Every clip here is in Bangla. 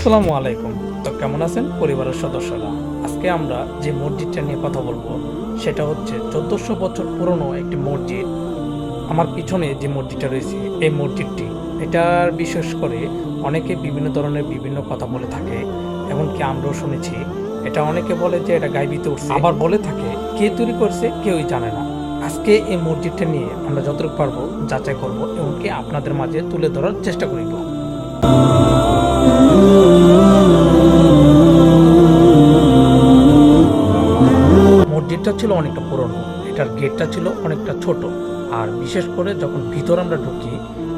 আসসালামু আলাইকুম। তো কেমন আছেন পরিবারের সদস্যরা? আজকে আমরা যে মসজিদটা নিয়ে কথা বলব, সেটা হচ্ছে চোদ্দোশো বছর পুরনো একটি মসজিদ। আমার পিছনে যে মসজিদটা রয়েছে, এই মসজিদটি, এটার বিশেষ করে অনেকে বিভিন্ন ধরনের বিভিন্ন কথা বলে থাকে। এমনকি আমরাও শুনেছি, এটা অনেকে বলে যে এটা গাইবিতে উঠছে। আবার বলে থাকে, কে তৈরি করছে কেউই জানে না। আজকে এই মসজিদটা নিয়ে আমরা যতটুকু পারব যাচাই করব, এমনকি আপনাদের মাঝে তুলে ধরার চেষ্টা করিব। ছিল অনেকটা পুরনো। এটার গেটটা ছিল অনেকটা ছোট। আর বিশেষ করে যখন ভিতর আমরা ঢুকি,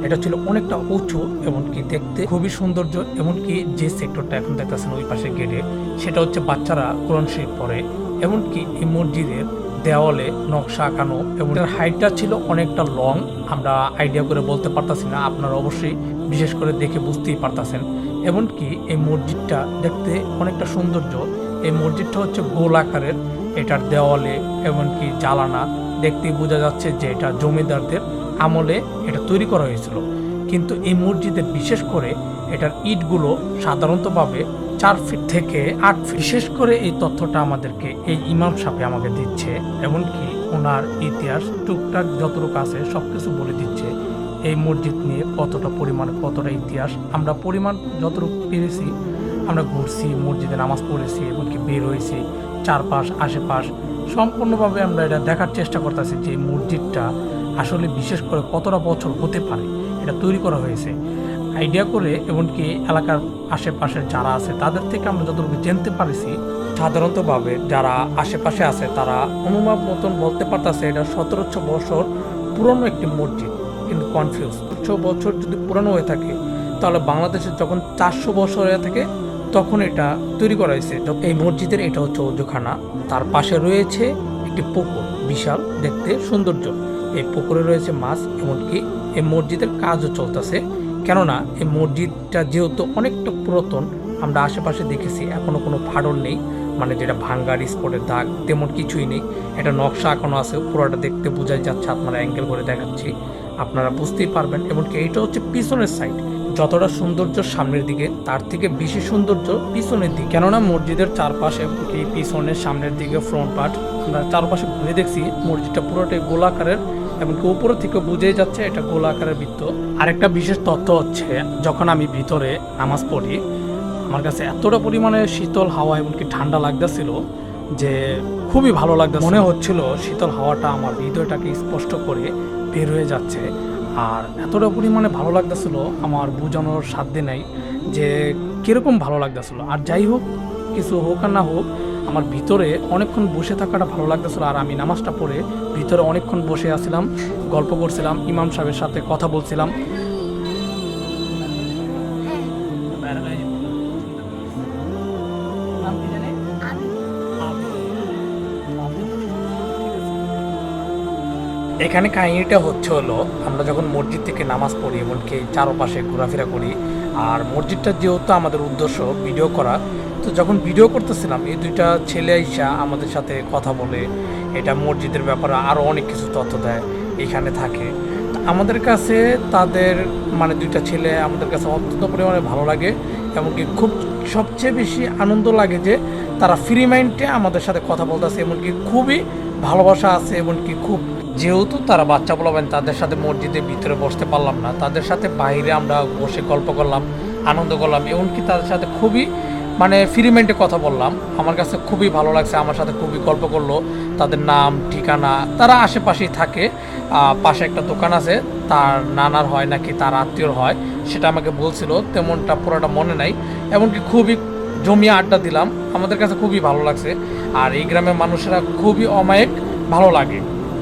এটা ছিল অনেকটা উঁচু এমনকি দেখতে খুবই সৌন্দর্য। এমনকি যে সেক্টরটা এখন দেখতেছেন ওই পাশে গেটে, সেটা হচ্ছে বাচ্চারা কোরআন শরীফ পড়ে। এমনকি এই মসজিদের দেওয়ালে নকশা আঁকানো এবং এটার হাইটটা ছিল অনেকটা লং। আমরা আইডিয়া করে বলতে পারতাছি না, আপনারা অবশ্যই বিশেষ করে দেখে বুঝতেই পারতাছেন। এমনকি এই মসজিদটা দেখতে অনেকটা সৌন্দর্য। এই মসজিদটা হচ্ছে গোল আকারের। এটার দেওয়ালে এমনকি জ্বালানা দেখতে বোঝা যাচ্ছে যে এটা জমিদারদের আমলে এটা তৈরি করা হয়েছিল। কিন্তু এই মসজিদের বিশেষ করে এটার ইটগুলো সাধারণতভাবে চার ফিট থেকে আট ফিট। বিশেষ করে এই তথ্যটা আমাদেরকে এই ইমাম সাপে আমাকে দিচ্ছে, এমনকি ওনার ইতিহাস, টুকটাক যতটুকু আছে সব কিছু বলে দিচ্ছে, এই মসজিদ নিয়ে কতটা পরিমাণ, কতটা ইতিহাস, আমরা পরিমাণ যতটুকু পেরেছি আমরা ঘুরছি, মসজিদে নামাজ পড়েছি, এমনকি বের হয়েছি, চারপাশ, আশেপাশ, সম্পূর্ণভাবে আমরা এটা দেখার চেষ্টা করতেছি যে মসজিদটা আসলে বিশেষ করে কতটা বছর হতে পারে, এটা তৈরি করা হয়েছে। আইডিয়া করে এমনকি এলাকার আশেপাশে যারা আছে, তাদের থেকে আমরা যতটুকু জানতে পারিছি, সাধারণতভাবে যারা আশেপাশে আছে, তারা অনুমান মতন বলতে পারতেছে এটা সতেরোশো বছর পুরনো একটি মসজিদ, কিন্তু কনফিউজ ছ বছর যদি পুরনো হয়ে থাকে, তাহলে বাংলাদেশে যখন চারশো বছর হয়ে থাকে তখন এটা তৈরি করা হয়েছে। এই মসজিদের এটা হচ্ছে অজুখানা। তার পাশে রয়েছে একটি পুকুর, বিশাল, দেখতে সৌন্দর্য। এই পুকুরে রয়েছে মাছ, এমনকি এই মসজিদের কাজও চলতেছে। কেননা এই মসজিদটা যেহেতু অনেকটা পুরাতন, আমরা আশেপাশে দেখেছি, এখনও কোনো ফাটল নেই। মানে যেটা ভাঙ্গার স্পটের দাগ, তেমন কিছুই নেই। এটা নকশা এখনও আছে, পুরোটা দেখতে বোঝাই যাচ্ছে, আপনারা অ্যাঙ্গেল করে দেখাচ্ছি। আপনারা বুঝতেই পারবেন, এমনকি এইটা হচ্ছে পিছনের সাইড যতটা সৌন্দর্য সামনের দিকে, তার থেকে বেশি সৌন্দর্য পিছনের দিকে। কেননা মসজিদের চারপাশে এমনকি পিছনের সামনের দিকে ফ্রন্ট পার্ট আমরা চারপাশে ঘুরে দেখছি মসজিদটা পুরোটাই গোলাকারের এমনকি উপরে থেকে বুঝেই যাচ্ছে এটা গোলাকারের বৃত্ত। আরেকটা বিশেষ তথ্য হচ্ছে, যখন আমি ভিতরে নামাজ পড়ি, আমার কাছে এতটা পরিমাণে শীতল হাওয়া এমনকি ঠান্ডা লাগতেছিল যে খুবই ভালো লাগতো মনে হচ্ছিল শীতল হাওয়াটা আমার হৃদয়টাকে স্পষ্ট করে বের হয়ে যাচ্ছে। আর এতটা পরিমাণে ভালো লাগতেছিল আমার বোঝানোর সাধ্য নাই যে কীরকম ভালো লাগতেছিল। আর যাই হোক, কিছু হোক আর না হোক, আমার ভিতরে অনেকক্ষণ বসে থাকাটা ভালো লাগতেছিল আর আমি নামাজটা পড়ে ভিতরে অনেকক্ষণ বসে আসছিলাম, গল্প করছিলাম, ইমাম সাহেবের সাথে কথা বলছিলাম। এখানে কাহিনীটা হচ্ছে হলো, আমরা যখন মসজিদ থেকে নামাজ পড়ি, এমনকি চারপাশে ঘোরাফেরা করি, আর মসজিদটা যেহেতু আমাদের উদ্দেশ্য ভিডিও করা, তো যখন ভিডিও করতেছিলাম, এই দুইটা ছেলে আইসা আমাদের সাথে কথা বলে, এটা মসজিদের ব্যাপারে আরও অনেক কিছু তথ্য দেয়, এখানে থাকে। আমাদের কাছে তাদের মানে দুইটা ছেলে আমাদের কাছে অত্যন্ত পরিমাণে ভালো লাগে, এমনকি খুব সবচেয়ে বেশি আনন্দ লাগে যে তারা ফ্রি মাইন্ডে আমাদের সাথে কথা বলতেছে, এমনকি খুবই ভালোবাসা আছে এমনকি খুব যেহেতু তারা বাচ্চা বলাবেন, তাদের সাথে মসজিদের ভিতরে বসতে পারলাম না। তাদের সাথে বাইরে আমরা বসে গল্প করলাম, আনন্দ করলাম, এমনকি তাদের সাথে খুবই মানে ফ্রি মাইন্ডে কথা বললাম। আমার কাছে খুবই ভালো লাগছে, আমার সাথে খুবই গল্প করল। তাদের নাম, ঠিকানা, তারা আশেপাশেই থাকে। পাশে একটা দোকান আছে, তার নানার হয় নাকি তার আত্মীয়র হয়, সেটা আমাকে বলছিল, তেমনটা পুরোটা মনে নাই। এমনকি খুবই জমিয়ে আড্ডা দিলাম। আমাদের কাছে খুবই ভালো লাগছে। আর এই গ্রামের মানুষেরা খুবই অমায়িক, ভালো লাগে।